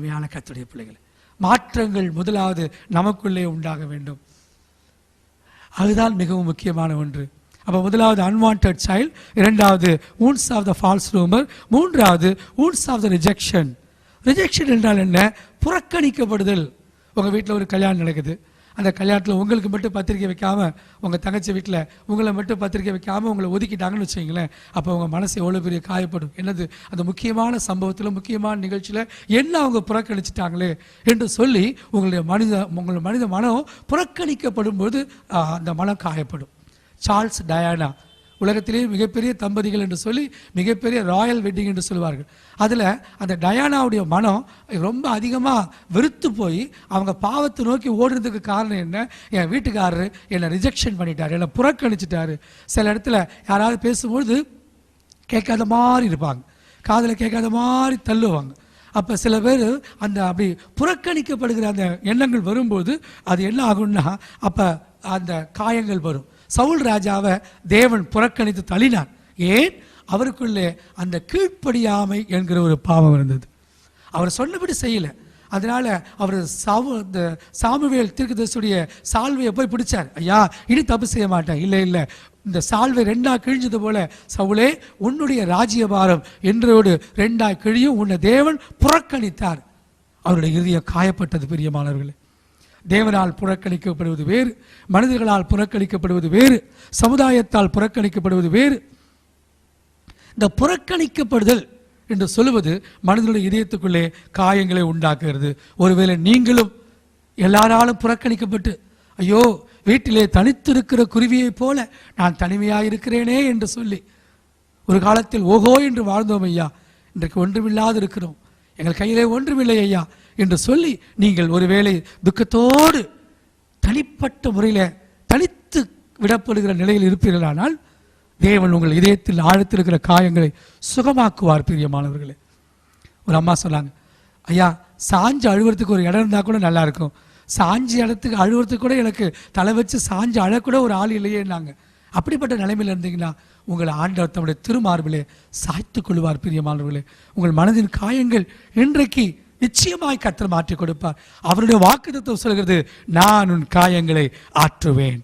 கத்துடைய பிள்ளைகள் மாற்றங்கள் முதலாவது நமக்குள்ளே உண்டாக வேண்டும். அதுதான் மிகவும் முக்கியமான ஒன்று. அப்போ முதலாவது அன்வான்ட் சைல்ட் இரண்டாவது wounds of the false rumour மூன்றாவது wounds of the rejection rejection என்றால் என்ன? புறக்கணிக்கப்படுதல். உங்கள் வீட்டில் ஒரு கல்யாணம் நடக்குது. அந்த கல்யாணத்தில் உங்களுக்கு மட்டும் பத்திரிக்கை வைக்காமல் உங்கள் தங்கச்சி வீட்டில் உங்களை மட்டும் பத்திரிக்கை வைக்காமல் உங்களை ஒதுக்கிட்டாங்கன்னு வச்சுங்களேன் அப்போ உங்கள் மனசு எவ்வளோ பெரிய காயப்படும். என்னது? அந்த முக்கியமான சம்பவத்தில் முக்கியமான நிகழ்ச்சியில் என்ன அவங்க புறக்கணிச்சிட்டாங்களே என்று சொல்லி உங்களுடைய மனித உங்களுடைய மனித மனம் புறக்கணிக்கப்படும் போது அந்த மனம் காயப்படும். சார்ல்ஸ் டயானா உலகத்திலேயே மிகப்பெரிய தம்பதிகள் என்று சொல்லி மிகப்பெரிய ராயல் வெட்டிங் என்று சொல்லுவார்கள். அதில் அந்த டயானாவுடைய மனம் ரொம்ப அதிகமாக வெறுத்து போய் அவங்க பாவத்தை நோக்கி ஓடுறதுக்கு காரணம் என்ன? என் வீட்டுக்காரரு என்னை ரிஜெக்ஷன் பண்ணிட்டார் என்னை புறக்கணிச்சிட்டாரு. சில இடத்துல யாராவது பேசும்பொழுது கேட்காத மாதிரி இருப்பாங்க. காதில் கேட்காத மாதிரி தள்ளுவாங்க. அப்போ சில பேர் அந்த அப்படி புறக்கணிக்கப்படுகிற அந்த எண்ணங்கள் வரும்போது அது என்ன ஆகும்னா அப்போ அந்த காயங்கள் வரும். சவுல் ராஜாவை தேவன் புறக்கணித்து தள்ளினார். ஏன்? அவருக்குள்ளே அந்த கீழ்ப்படியாமை என்கிற ஒரு பாவம் இருந்தது. அவர் சொன்னபடி செய்யல. அதனால் அவர் சாவு இந்த சாமுவேல் தீர்க்கதரிசுடைய சால்வையை போய் பிடிச்சார். ஐயா இனி தப்பு செய்ய மாட்டேன். இல்லை இல்லை. இந்த சால்வை ரெண்டா கிழிஞ்சது போல சவுளே உன்னுடைய ராஜ்யபாரம் என்றோடு ரெண்டா கிழியும் உன்னை தேவன் புறக்கணித்தார். அவருடைய இறுதியை காயப்பட்டது பிரியமானவர்களே. தேவனால் புறக்கணிக்கப்படுவது வேறு மனிதர்களால் புறக்கணிக்கப்படுவது வேறு சமுதாயத்தால் புறக்கணிக்கப்படுவது வேறு. இந்த புறக்கணிக்கப்படுதல் என்று சொல்லுவது மனிதனுடைய இதயத்துக்குள்ளே காயங்களை உண்டாக்குகிறது. ஒருவேளை நீங்களும் எல்லாராலும் புறக்கணிக்கப்பட்டு ஐயோ வீட்டிலே தனித்திருக்கிற குருவியைப் போல நான் தனிமையாக இருக்கிறேனே என்று சொல்லி ஒரு காலத்தில் ஓகோ என்று வாழ்ந்தோம் ஐயா இன்றைக்கு ஒன்றுமில்லாது இருக்கிறோம் எங்கள் கையிலே ஒன்றுமில்லை ஐயா என்று சொல்லி நீங்கள் ஒருவேளை துக்கத்தோடு தனிப்பட்ட முறையில் தனித்து விடப்படுகிற நிலையில் இருப்பீர்களானால் தேவன் உங்கள் இதயத்தில் ஆழத்திருக்கிற காயங்களை சுகமாக்குவார் பிரியமானவர்களே. ஒரு அம்மா சொன்னாங்க ஐயா சாஞ்சு அழுவுறதுக்கு ஒரு இடம் இருந்தால் கூட நல்லாயிருக்கும் சாஞ்சி இடத்துக்கு அழுவுறதுக்கு கூட எனக்கு தலை வச்சு சாஞ்சு அழக்கூட ஒரு ஆள் இல்லையேன்னாங்க. அப்படிப்பட்ட நிலைமையில் இருந்தீங்கன்னா உங்களை ஆண்டவர் தம்முடைய திருமார்பிலே சாய்த்துக் கொள்வார் பிரியமானவர்களே. உங்கள் மனதின் காயங்கள் இன்றைக்கு நிச்சயமாய் கத்தர் மாற்றி கொடுப்பார். அவருடைய வாக்குத்தத்தம் சொல்கிறது நான் உன் காயங்களை ஆற்றுவேன்.